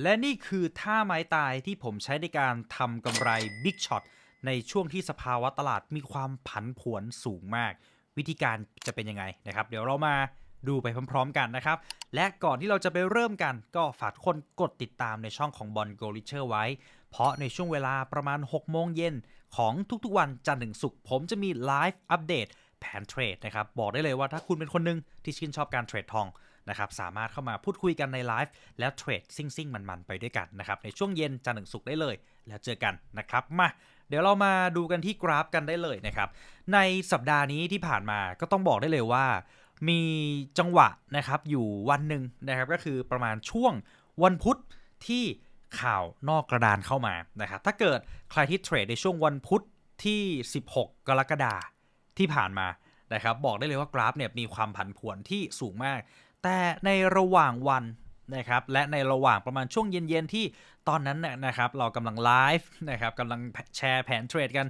และนี่คือท่าไม้ตายที่ผมใช้ในการทำกำไร Big Shot ในช่วงที่สภาวะตลาดมีความผันผวนสูงมาก วิธีการจะเป็นยังไงนะครับ เดี๋ยวเรามาดูไปพร้อม ๆ กันนะครับ และก่อนที่เราจะไปเริ่มกันก็ฝากทุกคนกดติดตามในช่องของบอลโกลิเชอร์ไว้ เพราะในช่วงเวลาประมาณ 6 โมงเย็นของทุกๆวันจันทร์ถึงศุกร์ผมจะมีไลฟ์อัปเดตแผนเทรดนะครับ บอกได้เลยว่าถ้าคุณเป็นคนหนึ่งที่ชื่นชอบการเทรดทอง นะครับสามารถเข้ามาพูดคุยกันในไลฟ์แล้วเทรดซิ่งซิ่งมันๆไปด้วยกันนะครับในช่วงเย็นจันทร์ถึงศุกร์ได้เลย แล้วเจอกันนะครับมาเดี๋ยวเรามาดูกันที่กราฟกันได้เลยนะครับในสัปดาห์นี้ที่ผ่านมาก็ต้องบอกได้เลยว่า มีจังหวะนะครับอยู่วันหนึ่งนะครับก็คือประมาณช่วงวันพุธที่ข่าวนอกกระดานเข้ามานะครับ ถ้าเกิดใครที่เทรดในช่วงวันพุธที่ 16 กรกฎาที่ผ่านมานะครับ บอกได้เลยว่ากราฟเนี่ยมีความผันผวนที่สูงมาก แต่ในระหว่างวันนะครับและในระหว่างประมาณช่วงเย็นๆที่ตอนนั้นนะนะครับเรากำลังไลฟ์นะครับกำลังแชร์แผนเทรดกัน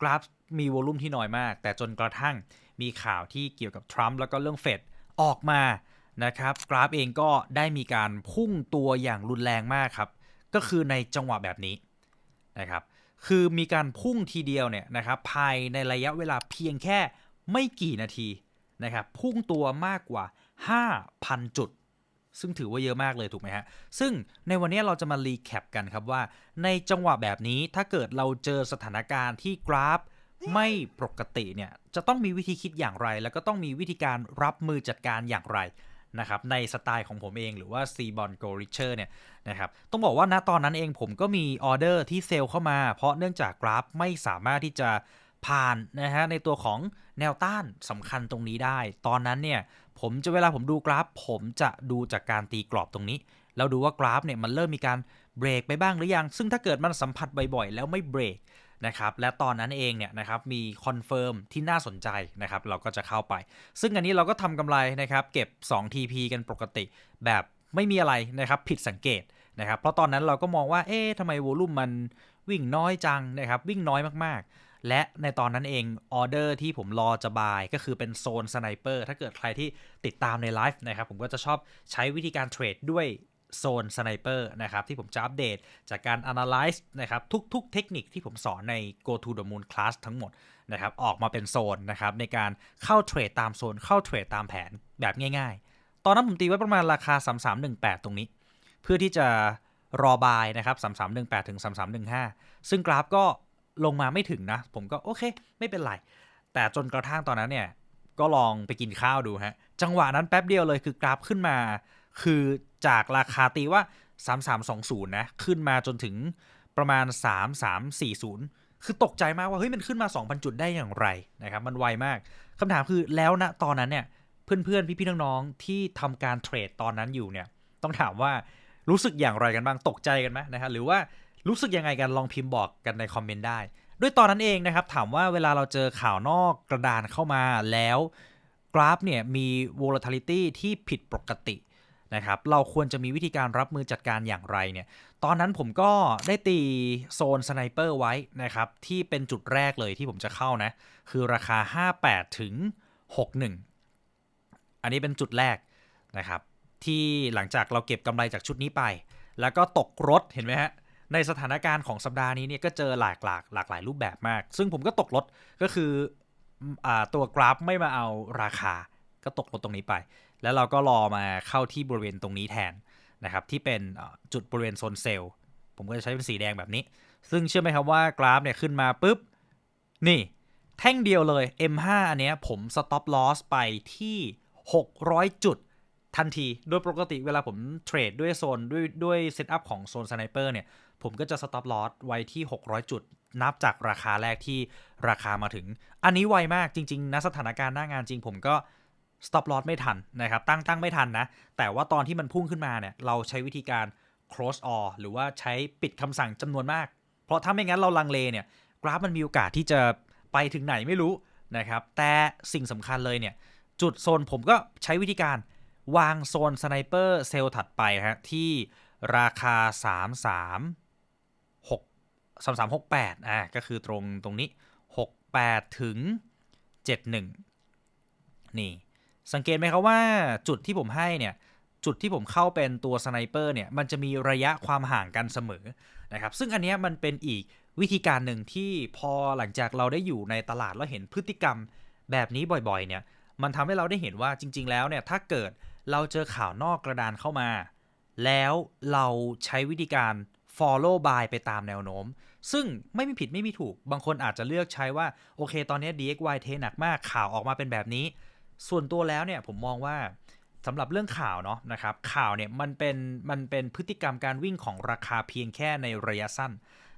กราฟมีวอลุ่มที่น้อยมาก แต่จนกระทั่งมีข่าวที่เกี่ยวกับทรัมป์แล้วก็เรื่องเฟดออกมานะครับกราฟเองก็ได้มีการพุ่งตัวอย่างรุนแรงมากครับ ก็คือในจังหวะแบบนี้นะครับคือมีการพุ่งทีเดียวเนี่ยนะครับภายในระยะเวลาเพียงแค่ไม่กี่นาทีนะครับพุ่งตัวมากกว่า 5,000 จุด ซึ่งถือว่าเยอะมากเลยถูกไหมฮะ ซึ่งในวันนี้เราจะมารีแคปกันครับว่า ในจังหวะแบบนี้ถ้าเกิดเราเจอสถานการณ์ที่กราฟไม่ปกติเนี่ยจะต้องมีวิธีคิดอย่างไร แล้วก็ต้องมีวิธีการรับมือจัดการอย่างไรนะครับในสไตล์ของผมเองหรือว่า c b o n Go Richer เนี่ยนะครับต้องบอกว่าณตอนนั้นเองผมก็มีออเดอร์ที่เซลล์เข้ามา เพราะเนื่องจากกราฟไม่สามารถที่จะผ่านนะฮะในตัวของแนวต้านสำคัญตรงนี้ได้ ตอนนั้นเนี่ย ผมจะเวลาผมดูกราฟ ผมจะดูจากการตีกรอบตรงนี้ แล้วดูว่ากราฟเนี่ยมันเริ่มมีการเบรกไปบ้างหรือยัง ซึ่งถ้าเกิดมันสัมผัสบ่อยๆ แล้วไม่เบรกนะครับ และตอนนั้นเองเนี่ยนะครับมีคอนเฟิร์มที่น่าสนใจนะครับ เราก็จะเข้าไป ซึ่งอันนี้เราก็ทำกำไรนะครับ เก็บ 2 TP กันปกติ แบบไม่มีอะไรนะครับ ผิดสังเกตนะครับ เพราะตอนนั้นเราก็มองว่า เอ๊ะทำไมวอลุ่มมันวิ่งน้อยจังนะครับ วิ่งน้อยมากๆ และในตอนนั้นเองออเดอร์ที่ผมรอจะบายก็คือเป็นโซนสไนเปอร์ถ้าเกิดใครที่ติดตามในไลฟ์นะครับ ผมก็จะชอบใช้วิธีการเทรดด้วยโซนสไนเปอร์นะครับ ที่ผมจะอัปเดตจากการ analyze นะครับ ทุกๆ เทคนิคที่ผมสอนใน go to the moon class ทั้งหมดนะครับ ออกมาเป็นโซนนะครับ ในการเข้าเทรดตามโซน เข้าเทรดตามแผนแบบง่ายๆ ตอนนั้นผมตีไว้ประมาณราคา 3318 ตรงนี้ เพื่อที่จะรอบายนะครับ 3318 ถึง 3315 ซึ่งกราฟก็ ลงมาไม่ถึงนะ ผมก็โอเค ไม่เป็นไร แต่จนกระทั่งตอนนั้นเนี่ย ก็ลองไปกินข้าวดูฮะ จังหวะนั้นแป๊บเดียวเลยคือกราฟขึ้นมา คือจากราคาตีว่า 3320 นะ ขึ้นมาจนถึงประมาณ 3340 คือตกใจมากว่าเฮ้ยมันขึ้นมา 2,000 จุดได้อย่างไรนะครับ มันไวมากคำถามคือแล้วนะตอนนั้นเนี่ยเพื่อนๆ พี่ๆ น้องๆ ที่ทำการเทรดตอนนั้นอยู่เนี่ย ต้องถามว่ารู้สึกอย่างไรกันบ้าง ตกใจกันไหมนะครับหรือว่า รู้สึกยังไงกันลองพิมพ์บอกกันในคอมเมนต์ได้ ด้วยตอนนั้นเองนะครับ ถามว่าเวลาเราเจอข่าวนอกกระดานเข้ามาแล้วกราฟเนี่ยมี volatility ที่ผิดปกตินะครับเราควรจะมีวิธีการรับมือจัดการอย่างไรเนี่ยตอนนั้นผมก็ได้ตีโซนสไนเปอร์ไว้นะครับที่เป็นจุดแรกเลยที่ผมจะเข้านะ คือราคา 58 ถึง 61 อันนี้เป็นจุดแรกนะครับที่หลังจากเราเก็บกำไรจากชุดนี้ไป แล้วก็ตกรถเห็นไหมฮะ ในสถานการณ์ของสัปดาห์นี้เนี่ยก็เจอหลากหลากหลากหลายรูปแบบมาก ซึ่งผมก็ตกรถก็คืออตัวกราฟไม่มาเอาราคาก็ตกรถตรงนี้ไป แล้วเราก็รอมาเข้าที่บริเวณตรงนี้แทนนะครับที่เป็นจุดบริเวณโซนเซลล์ผมก็จะใช้เป็นสีแดงแบบนี้ ซึ่งเชื่อไหมครับว่ากราฟเนี่ยขึ้นมาปุ๊บ นี่ แท่งเดียวเลย M5 อันเนี้ยผม stop loss ไปที่ 600 จุดทันที โดยปกติเวลาผมเทรดด้วยโซนด้วยด้วยเซตอัพของโซนสไนเปอร์เนี่ย ผมก็จะ stop loss ไว้ที่ 600 จุด นับจากราคาแรกที่ราคามาถึง อันนี้ไวมากจริงๆนะสถานการณ์หน้างานจริง ผมก็ stop loss ไม่ทันนะครับ ตั้งตั้งไม่ทันนะ แต่ว่าตอนที่มันพุ่งขึ้นมาเนี่ย เราใช้วิธีการ close all หรือว่าใช้ปิดคำสั่งจำนวนมาก เพราะถ้าไม่งั้นเราลังเลเนี่ย กราฟมันมีโอกาสที่จะไปถึงไหนไม่รู้นะครับ แต่สิ่งสำคัญเลยเนี่ย จุดโซนผมก็ใช้วิธีการวางโซนสไนเปอร์เซลล์ถัดไปฮะที่ราคา 33 6 3368อะก็คือตรงตรงนี้68ถึง71นี่ สังเกตไหมครับว่าจุดที่ผมให้เนี่ย จุดที่ผมเข้าเป็นตัวสไนเปอร์เนี่ย มันจะมีระยะความห่างกันเสมอนะครับ ซึ่งอันนี้มันเป็นอีกวิธีการหนึ่งที่พอหลังจากเราได้อยู่ในตลาดแล้วเห็นพฤติกรรมแบบนี้บ่อยๆ เนี่ย มันทำให้เราได้เห็นว่าจริง ๆ แล้วเนี่ย ถ้าเกิดเราเจอข่าวนอกกระดานเข้ามา แล้วเราใช้วิธีการ follow by ไปตามแนวโน้ม ซึ่งไม่มีผิดไม่มีถูก บางคนอาจจะเลือกใช้ว่า โอเค ตอนนี้ DXY เทหนักมากข่าวออกมาเป็นแบบนี้ ส่วนตัวแล้วเนี่ยผมมองว่าสำหรับเรื่องข่าวเนาะนะครับ ข่าวเนี่ยมันเป็นมันเป็นพฤติกรรมการวิ่งของราคาเพียงแค่ในระยะสั้น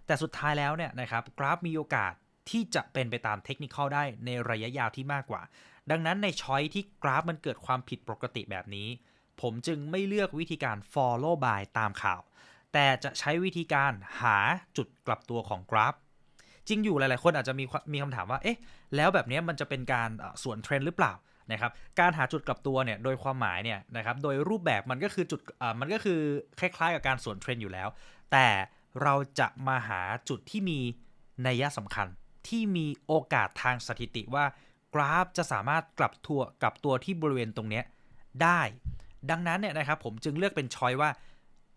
แต่สุดท้ายแล้วเนี่ยนะครับกราฟมีโอกาสที่จะเป็นไปตามเทคนิคได้ในระยะยาวที่มากกว่า ดังนั้นในช้อยที่กราฟมันเกิดความผิดปกติแบบนี้ ผมจึงไม่เลือกวิธีการ follow by ตามข่าว แต่จะใช้วิธีการหาจุดกลับตัวของกราฟ จริงอยู่หลาย ๆ คนอาจจะมีมีคำถามว่าเอ๊ะแล้วแบบนี้มันจะเป็นการสวนเทรนด์หรือเปล่านะครับการหาจุดกลับตัวเนี่ยโดยความหมายเนี่ยนะครับโดยรูปแบบมันก็คือจุดมันก็คือคล้ายๆ กับการสวนเทรนด์อยู่แล้ว แต่เราจะมาหาจุดที่มีนัยสำคัญที่มีโอกาสทางสถิติว่ากราฟจะสามารถกลับตัวกลับตัวที่บริเวณตรงนี้ได้ ดังนั้นเนี่ยนะครับผมจึงเลือกเป็นช้อยว่า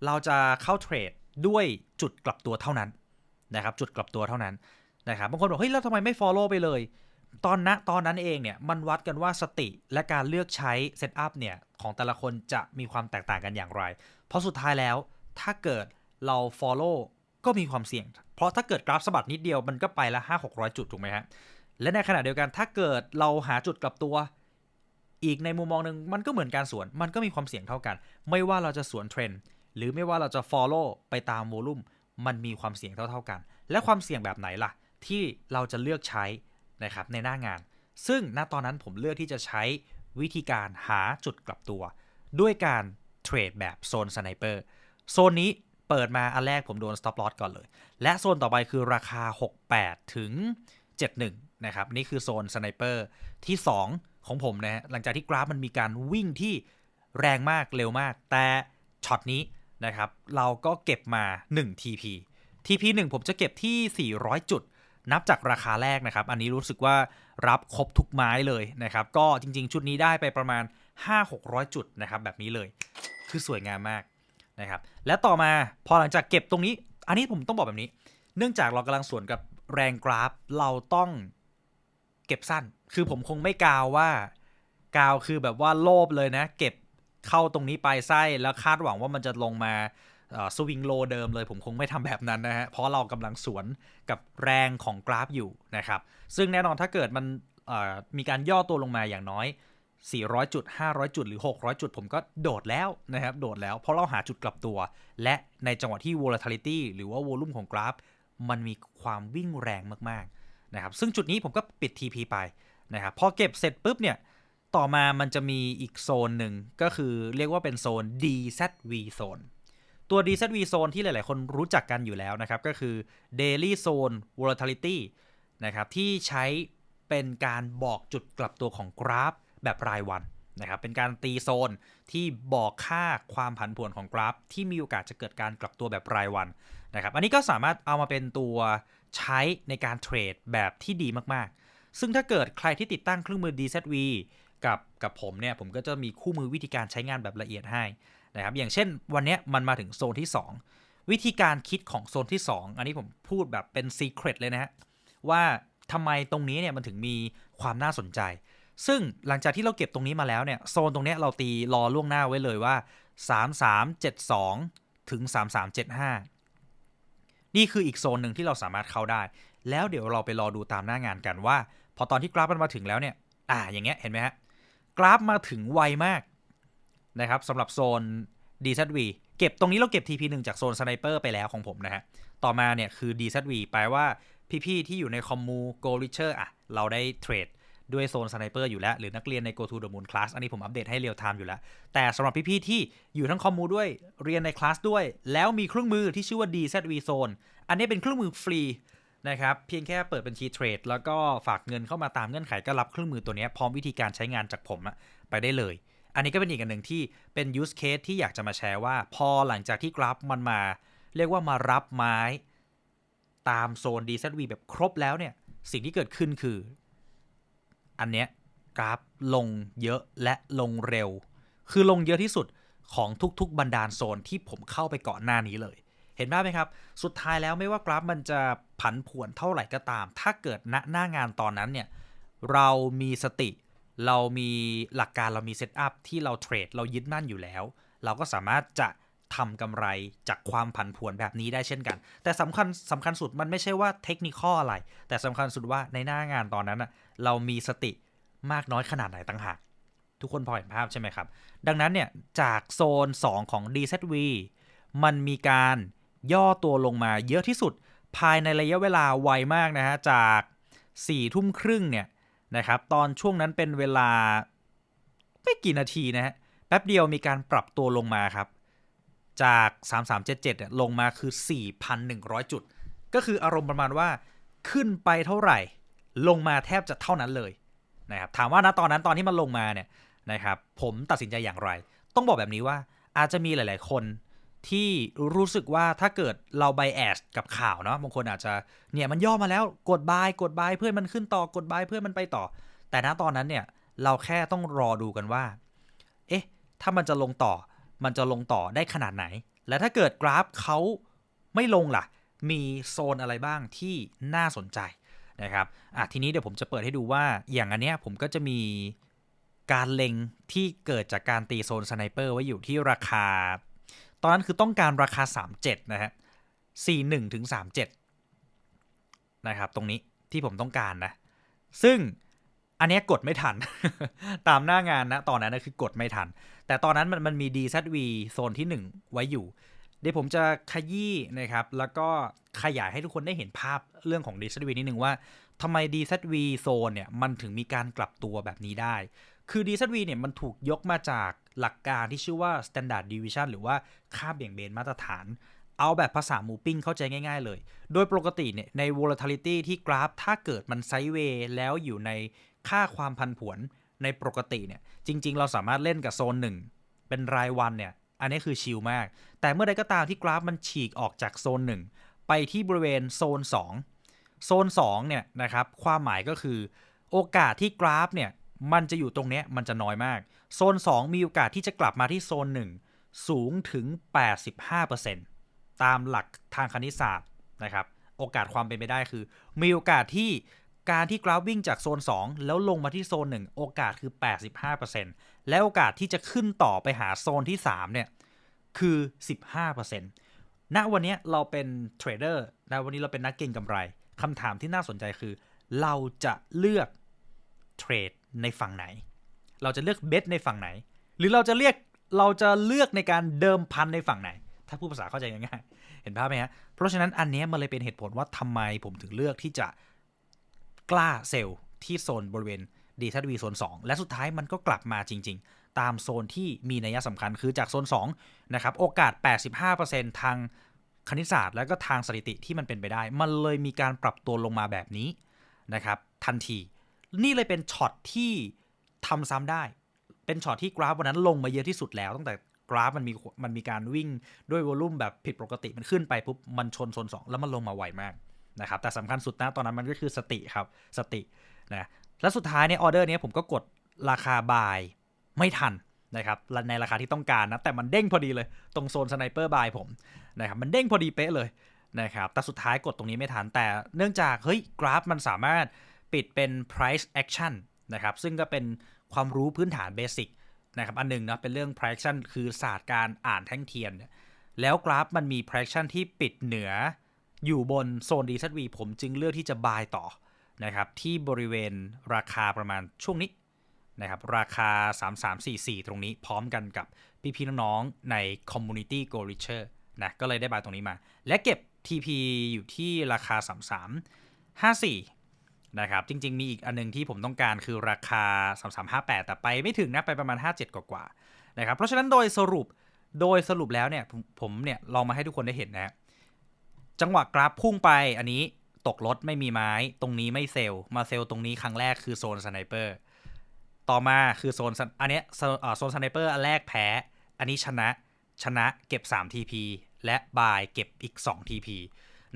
เราจะเข้าเทรดด้วยจุดกลับตัวเท่านั้นนะครับ จุดกลับตัวเท่านั้นนะครับบางคนบอกเฮ้ยแล้วทำไมไม่ follow ไปเลย ตอนนะตอนนั้นเองเนี่ยมันวัดกันว่าสติและการเลือกใช้เซตอัพเนี่ยของแต่ละคนจะมีความแตกต่างกันอย่างไร เพราะสุดท้ายแล้วถ้าเกิดเรา follow ก็มีความเสี่ยง เพราะถ้าเกิดกราฟสะบัดนิดเดียวมันก็ไปละ5 600 จุดถูกไหมฮะและในขณะเดียวกันถ้าเกิดเราหาจุดกลับตัว อีกในมุมมองหนึ่งมันก็เหมือนการสวน มันก็มีความเสี่ยงเท่ากัน ไม่ว่าเราจะสวนเทรนด์ หรือไม่ว่าเราจะ follow ไปตามโวลุ่มมันมีความเสี่ยงเท่า ๆกัน และความเสี่ยงแบบไหนล่ะ ที่เราจะเลือกใช้นะครับในหน้างาน ซึ่งณตอนนั้นผมเลือกที่จะใช้วิธีการหาจุดกลับตัว ด้วยการเทรดแบบโซนสไนเปอร์โซนนี้เปิดมาอันแรกผมโดน stop loss ก่อนเลย และโซนต่อไปคือราคา 68 ถึง 71 นะครับ นี่คือโซนสไนเปอร์ที่ 2 ของผมนะฮะหลังจากที่กราฟมันมีการวิ่งที่แรงมากเร็วมาก แต่ช็อตนี้ นะครับ เราก็เก็บมา 1 TP TP 1 ผมจะเก็บที่ 400 จุด นับจากราคาแรกนะครับ อันนี้รู้สึกว่ารับครบทุกไม้เลยนะครับ ก็จริงๆ ชุดนี้ได้ไปประมาณ 5-600 จุดนะครับ แบบนี้เลย คือสวยงามมากนะครับ และต่อมาพอหลังจากเก็บตรงนี้ อันนี้ผมต้องบอกแบบนี้ เนื่องจากเรากำลังสวนกับแรงกราฟ เราต้องเก็บสั้น คือผมคงไม่กาวว่ากาวคือแบบว่าโลภเลยนะ เก็บ เข้าตรงนี้ไปไส้แล้วคาดหวังว่ามันจะลงมาสวิงโลเดิมเลยผมคงไม่ทำแบบนั้นนะฮะ เพราะเรากำลังสวนกับแรงของกราฟอยู่นะครับ ซึ่งแน่นอนถ้าเกิดมันมีการย่อตัวลงมาอย่างน้อย 400 จุด 500 จุด หรือ 600 จุด ผมก็โดดแล้วนะครับ โดดแล้ว เพราะเราหาจุดกลับตัว และในจังหวะที่ volatility หรือว่า volume ของกราฟ มันมีความวิ่งแรงมากๆนะครับ ซึ่งจุดนี้ผมก็ปิด TP ไปนะครับ พอเก็บเสร็จปุ๊บเนี่ย ต่อมามันจะมีอีกโซนหนึ่งก็คือเรียกว่าเป็นโซน DZV Zone ตัว DZV Zone ที่หลาย ๆ คนรู้จักกันอยู่แล้วนะครับ ก็คือ Daily Zone Volatility นะครับ ที่ใช้เป็นการบอกจุดกลับตัวของกราฟแบบรายวันนะครับ เป็นการตีโซนที่บอกค่าความผันผวนของกราฟ ที่มีโอกาสจะเกิดการกลับตัวแบบรายวันนะครับ อันนี้ก็สามารถเอามาเป็นตัวใช้ในการเทรดแบบที่ดีมาก ๆ ซึ่งถ้าเกิดใครที่ติดตั้งเครื่องมือ DZV กับกับผมเนี่ยผมก็จะมีคู่มือวิธีการใช้งานแบบละเอียดให้นะครับอย่างเช่นวันนี้มันมาถึงโซนที่ 2 วิธีการคิดของโซนที่ 2 อันนี้ผมพูดแบบเป็นซีเครตเลยนะฮะว่าทำไมตรงนี้เนี่ยมันถึงมีความน่าสนใจ ซึ่งหลังจากที่เราเก็บตรงนี้มาแล้วเนี่ยโซนตรงนี้เราตีรอล่วงหน้าไว้เลยว่า 3372 ถึง 3375 นี่คืออีกโซนหนึ่งที่เราสามารถเข้าได้ แล้วเดี๋ยวเราไปรอดูตามหน้างานกันว่า พอตอนที่กราฟมันมาถึงแล้วเนี่ยอ่าอย่างเงี้ยเห็นไหมฮะ กราฟมาถึงไวมากนะครับสำหรับโซน DZV เก็บตรงนี้เราเก็บ TP1 จากโซนสไนเปอร์ไปแล้วของผมนะฮะ ต่อมาเนี่ยคือ DZV แปลว่าพี่ๆที่อยู่ในคอมมู Go Richer อะ เราได้เทรดด้วยโซนสไนเปอร์อยู่แล้ว หรือนักเรียนใน Go to the Moon Class อันนี้ผมอัปเดตให้เรียลไทม์อยู่แล้ว แต่สำหรับพี่ๆที่อยู่ทั้งคอมมูด้วยเรียนในคลาสด้วย แล้วมีเครื่องมือที่ชื่อว่า DZV Zone อันนี้เป็นเครื่องมือฟรี นะครับเพียงแค่เปิดบัญชีเทรดแล้วก็ฝากเงินเข้ามาตามเงื่อนไขก็รับเครื่องมือตัวนี้พร้อมวิธีการใช้งานจากผมไปได้เลย อันนี้ก็เป็นอีกอันหนึ่งที่เป็น use case ที่อยากจะมาแชร์ว่า พอหลังจากที่กราฟมันมา เรียกว่ามารับไม้ตามโซน DZV แบบครบแล้วเนี่ยสิ่งที่เกิดขึ้นคือ อันเนี้ยกราฟลงเยอะและลงเร็ว คือลงเยอะที่สุดของทุกๆบรรดาลโซนที่ผมเข้าไปก่อนหน้านี้เลย เห็นภาพไหมครับ สุดท้ายแล้วไม่ว่ากราฟมันจะ ผันผวนเท่าไหร่ก็ตาม ถ้าเกิดณหน้างานตอนนั้นเนี่ยเรามีสติ เรามีหลักการเรามีเซตอัพที่เราเทรดเรายึดมั่นอยู่แล้ว เราก็สามารถจะทำกำไรจากความผันผวนแบบนี้ได้เช่นกัน แต่สำคัญสำคัญสุดมันไม่ใช่ว่าเทคนิคอะไร แต่สำคัญสุดว่าในหน้างานตอนนั้นอะเรามีสติมากน้อยขนาดไหนต่างหาก ทุกคนพอเห็นภาพใช่ไหมครับ ดังนั้นเนี่ยจากโซน 2 ของ DZV มันมีการย่อตัวลงมาเยอะที่สุด ภายในระยะเวลาไวมากนะฮะจาก4ทุ่มครึ่งเนี่ยนะครับตอนช่วงนั้นเป็นเวลาไม่กี่นาทีนะฮะแป๊บเดียวมีการปรับตัวลงมาครับ จาก 3377เนี่ยลงมาคือ 4,100 จุด ก็คืออารมณ์ประมาณว่าขึ้นไปเท่าไหร่ ลงมาแทบจะเท่านั้นเลยนะครับถามว่านะตอนนั้นตอนที่มันลงมาเนี่ยนะครับผมตัดสินใจอย่างไร ต้องบอกแบบนี้ว่าอาจจะมีหลาย ๆ คน ที่รู้สึกว่าถ้าเกิดเราไบแอสกับข่าวเนาะบางคนอาจจะเนี่ยมันย่อมาแล้วกดบายกดบายเพื่อนมันขึ้นต่อกดบายเพื่อนมันไปต่อ แต่ณตอนนั้นเนี่ยเราแค่ต้องรอดูกันว่า เอ๊ะ ถ้ามันจะลงต่อ มันจะลงต่อได้ขนาดไหน และถ้าเกิดกราฟเขาไม่ลงล่ะ มีโซนอะไรบ้างที่น่าสนใจนะครับอะทีนี้เดี๋ยวผมจะเปิดให้ดูว่าอย่างอันเนี้ยผมก็จะมีการเล็งที่เกิดจากการตีโซนสไนเปอร์ไว้อยู่ที่ราคา ตอนนั้นคือต้องการราคา 37 นะฮะ 41 ถึง 37 นะครับ ตรงนี้ที่ผมต้องการนะ ซึ่งอันนี้กดไม่ทัน ตามหน้างานนะ ตอนนั้นนะคือกดไม่ทัน แต่ตอนนั้นมันมันมี DZV โซนที่ 1 ไว้อยู่ เดี๋ยวผมจะขยี้นะครับ แล้วก็ขยายให้ทุกคนได้เห็นภาพเรื่องของ DZV นิดนึงว่าทำไม DZV โซนเนี่ย มันถึงมีการกลับตัวแบบนี้ได้ คือ DZV เนี่ยมันถูกยกมาจากหลักการที่ชื่อว่า Standard Deviation หรือว่าค่าเบี่ยงเบนมาตรฐาน เอาแบบภาษาหมูปิ้งเข้าใจง่าย ๆ เลย โดยปกติเนี่ยใน volatility ที่กราฟถ้าเกิดมันไซด์เวย์แล้วอยู่ในค่าความพันผวนในปกติเนี่ยจริง ๆ เราสามารถเล่นกับโซน1เป็นรายวันเนี่ยอันนี้คือชิลมาก แต่เมื่อใดก็ตามที่กราฟมันฉีกออกจากโซน1ไปที่บริเวณโซน 2 โซน2เนี่ยนะครับความหมายก็คือโอกาสที่กราฟเนี่ย มันจะอยู่ตรงเนี้ยมันจะน้อยมาก โซน 2 มีโอกาสที่จะกลับมาที่โซน 1 สูงถึง 85%ตามหลักทางคณิตศาสตร์นะครับ โอกาสความเป็นไปได้คือ มีโอกาสที่การที่กราฟวิ่งจากโซน 2 แล้วลงมาที่โซน 1 โอกาสคือ 85%และโอกาสที่จะขึ้นต่อไปหาโซนที่ 3 เนี่ย คือ 15%ณวันนี้เราเป็นเทรดเดอร์ณวันนี้เราเป็นนักเก็งกำไรคำถามที่น่าสนใจคือ เราจะเลือกเทรด ในฝั่งไหน เราจะเลือกเบสในฝั่งไหน หรือเราจะเรียกเราจะเลือกในการเดิมพันในฝั่งไหน ถ้าพูดภาษาเข้าใจง่ายๆเห็นภาพไหมฮะเพราะฉะนั้นอันนี้มันเลยเป็นเหตุผลว่าทำไมผมถึงเลือกที่จะกล้าเซลล์ที่โซนบริเวณดีทัวีโซน 2 และสุดท้ายมันก็กลับมาจริง ๆ ตามโซนที่มีนัยสำคัญคือจากโซน2นะครับโอกาส 85%ทางคณิตศาสตร์แล้วก็ทางสถิติที่มันเป็นไปได้ มันเลยมีการปรับตัวลงมาแบบนี้นะครับทันที นี่เลยเป็นช็อตที่ทำซ้ำได้ เป็นช็อตที่กราฟวันนั้นลงมาเยอะที่สุดแล้ว ตั้งแต่กราฟมันมีมันมีการวิ่งด้วยวอลุ่มแบบผิดปกติมันขึ้นไปปุ๊บมันชนโซน2แล้วมันลงมาไวมากนะครับแต่สำคัญสุดนะตอนนั้นมันก็คือสติครับสตินะแล้วสุดท้ายเนี่ยออเดอร์นี้ผมก็กดราคาบายไม่ทันนะครับในราคาที่ต้องการนะแต่มันเด้งพอดีเลยตรงโซนสไนเปอร์บายผมนะครับมันเด้งพอดีเป๊ะเลยนะครับแต่สุดท้ายกดตรงนี้ไม่ทันแต่เนื่องจากเฮ้ยกราฟมันสามารถ ปิดเป็น price action นะครับ ซึ่งก็เป็นความรู้พื้นฐานเบสิกนะครับ อันหนึ่งนะเป็นเรื่อง price action คือศาสตร์การอ่านแท่งเทียน แล้วกราฟมันมี price action ที่ปิดเหนืออยู่บนโซน DZV ผมจึงเลือกที่จะบายต่อนะครับ ที่บริเวณราคาประมาณช่วงนี้นะครับ ราคา 3344 ตรงนี้พร้อมกันกับพี่ๆน้องๆใน Community Go Richer นะก็เลยได้บายตรงนี้มา และเก็บ TP อยู่ที่ราคา 3354 นะครับจริง ๆ มีอีกอันนึงที่ผมต้องการคือราคา 3358 แต่ไปไม่ถึงนะไปประมาณ 57 กว่าๆนะครับเพราะฉะนั้นโดยสรุปโดยสรุปแล้วเนี่ยผมเนี่ยลองมาให้ทุกคนได้เห็นนะจังหวะกราฟพุ่งไปอันนี้ตกรถไม่มีไม้ ตรงนี้ไม่เซลมาเซลตรงนี้ครั้งแรกคือโซนสไนเปอร์ต่อมาคือโซนอันเนี้ยโซนสไนเปอร์อันแรกแพ้ อันนี้ชนะชนะเก็บ 3 TP และบายเก็บอีก 2 TP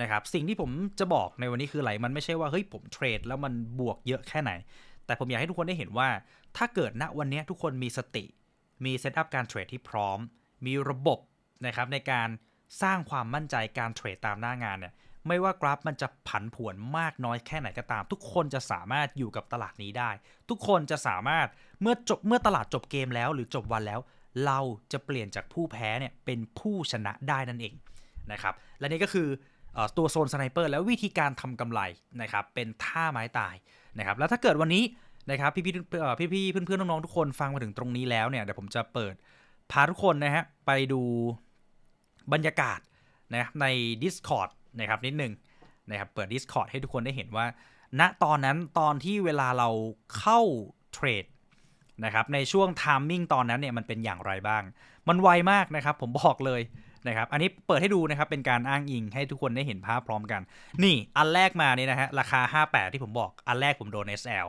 นะครับสิ่งที่ผมจะบอกในวันนี้คืออะไรมันไม่ใช่ว่าเฮ้ยผมเทรดแล้วมันบวกเยอะแค่ไหน แต่ผมอยากให้ทุกคนได้เห็นว่า ถ้าเกิดณวันนี้ทุกคนมีสติ มีเซตอัพการเทรดที่พร้อม มีระบบนะครับในการสร้างความมั่นใจการเทรดตามหน้างานเนี่ยไม่ว่ากราฟมันจะผันผวนมากน้อยแค่ไหนก็ตาม ทุกคนจะสามารถอยู่กับตลาดนี้ได้ ทุกคนจะสามารถเมื่อจบเมื่อตลาดจบเกมแล้วหรือจบวันแล้ว เราจะเปลี่ยนจากผู้แพ้เนี่ยเป็นผู้ชนะได้นั่นเองนะครับและนี่ก็คือเออ ตัวโซนสไนเปอร์แล้ววิธีการทำกำไรนะครับเป็นท่าไม้ตายนะครับแล้วถ้าเกิดวันนี้นะครับพี่ๆเอ่พี่เพื่อนๆน้องๆทุกคนฟังมาถึงตรงนี้แล้วเนี่ยเดี๋ยวผมจะเปิดพาทุกคนนะฮะไปดูบรรยากาศนะใน Discord นะครับนิดหนึ่งนะครับเปิด Discord ให้ทุกคนได้เห็นว่า ณตอนนั้นตอนที่เวลาเราเข้าเทรดนะครับในช่วงไทามมิ่งตอนนั้นเนี่ยมันเป็นอย่างไรบ้าง มันไวมากนะครับผมบอกเลย นะครับอันนี้เปิดให้ดูนะครับเป็นการอ้างอิงให้ทุกคนได้เห็นภาพพร้อมกัน นี่อันแรกมาเนี่ยนะฮะราคา 58 ที่ผมบอกอันแรกผมโดน SL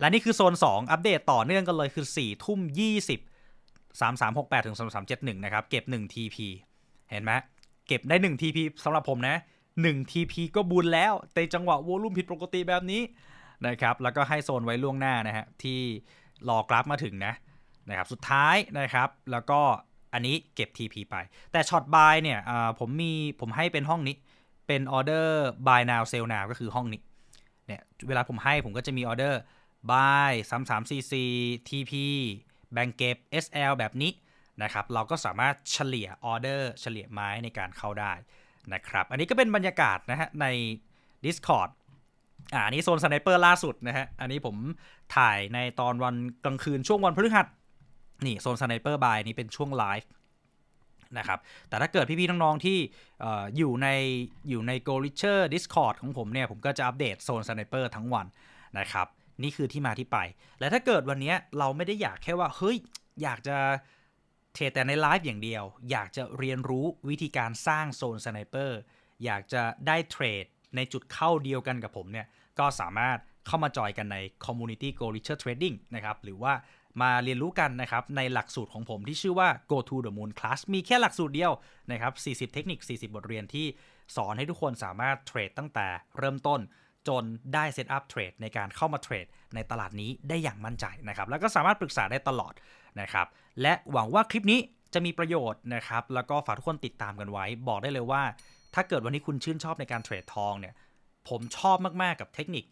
และนี่คือโซน 2 อัปเดตต่อเนื่องกันเลยคือ 4 ทุ่ม 20 3368ถึง3371 นะครับ เก็บ 1 TP เห็นไหมเก็บได้ 1 TP สำหรับผมนะ 1 TP ก็บุญแล้วในจังหวะโวลุ่มผิดปกติแบบนี้นะครับแล้วก็ให้โซนไว้ล่วงหน้านะฮะที่รอกราฟมาถึงนะนะครับสุดท้ายนะครับแล้วก็ อันนี้เก็บ TP ไป แต่ช็อตบายเนี่ยผมมีผมให้เป็นห้องนี้ เป็นออเดอร์ buy now sell now ก็คือห้องนี้เนี่ยเวลาผมให้ผมก็จะมีออเดอร์ buy 3344 TP แบ่งเก็บ SL แบบนี้นะครับ เราก็สามารถเฉลี่ยออเดอร์เฉลี่ยไม้ในการเข้าได้นะครับ อันนี้ก็เป็นบรรยากาศนะฮะใน Discord อ่าอันนี้โซนสไนเปอร์ล่าสุดนะฮะ อันนี้ผมถ่ายในตอนวันกลางคืนช่วงวันพฤหัส นี่โซนสไนเปอร์บายนี้เป็นช่วงไลฟ์นะครับ แต่ถ้าเกิดพี่ๆน้องๆที่ออยู่ในอยู่ใน Go Richer Discord ของผมเนี่ย ผมก็จะอัปเดตโซนสไนเปอร์ทั้งวันนะครับ นี่คือที่มาที่ไป และถ้าเกิดวันนี้เราไม่ได้อยากแค่ว่า เฮ้ย อยากจะเทรดแต่ในไลฟ์อย่างเดียว อยากจะเรียนรู้วิธีการสร้างโซนสไนเปอร์อยากจะได้เทรดในจุดเข้าเดียวกันกับผมเนี่ย ก็สามารถเข้ามาจอยกันใน Community Go Richer Trading นะครับ หรือว่า มาเรียนรู้กันนะครับในหลักสูตรของผมที่ชื่อว่า Go to the Moon Class มีแค่หลักสูตรเดียวนะครับ 40 เทคนิค 40 บทเรียนที่สอนให้ทุกคนสามารถเทรดตั้งแต่เริ่มต้นจนได้เซตอัพเทรดในการเข้ามาเทรดในตลาดนี้ได้อย่างมั่นใจนะครับ แล้วก็สามารถปรึกษาได้ตลอดนะครับ และหวังว่าคลิปนี้จะมีประโยชน์นะครับ แล้วก็ฝากทุกคนติดตามกันไว้ บอกได้เลยว่า ถ้าเกิดวันนี้คุณชื่นชอบในการเทรดทองเนี่ย ผมชอบมาก ๆ กับเทคนิค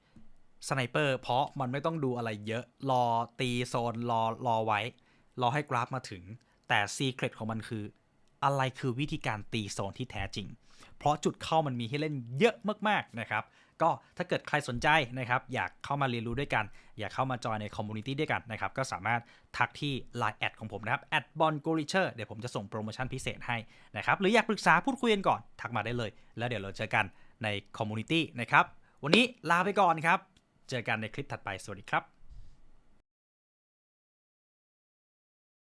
สไนเปอร์เพราะมันไม่ต้องดูอะไรเยอะ รอตีโซนรอรอไว้ รอให้กราฟมาถึง แต่ซีเครตของมันคือ อะไรคือวิธีการตีโซนที่แท้จริง เพราะจุดเข้ามันมีให้เล่นเยอะมากๆนะครับ ก็ถ้าเกิดใครสนใจนะครับ อยากเข้ามาเรียนรู้ด้วยกัน อยากเข้ามาจอยในคอมมูนิตี้ด้วยกันนะครับ ก็สามารถทักที่ Line แอดของผมนะครับแอดบอลโกลิเชอร์เดี๋ยวผมจะส่งโปรโมชั่นพิเศษให้นะครับ หรืออยากปรึกษาพูดคุยกันก่อน ทักมาได้เลย แล้วเดี๋ยวเราเจอกันในคอมมูนิตี้นะครับ วันนี้ลาไปก่อนครับ เจอกันในคลิปถัดไป สวัสดีครับ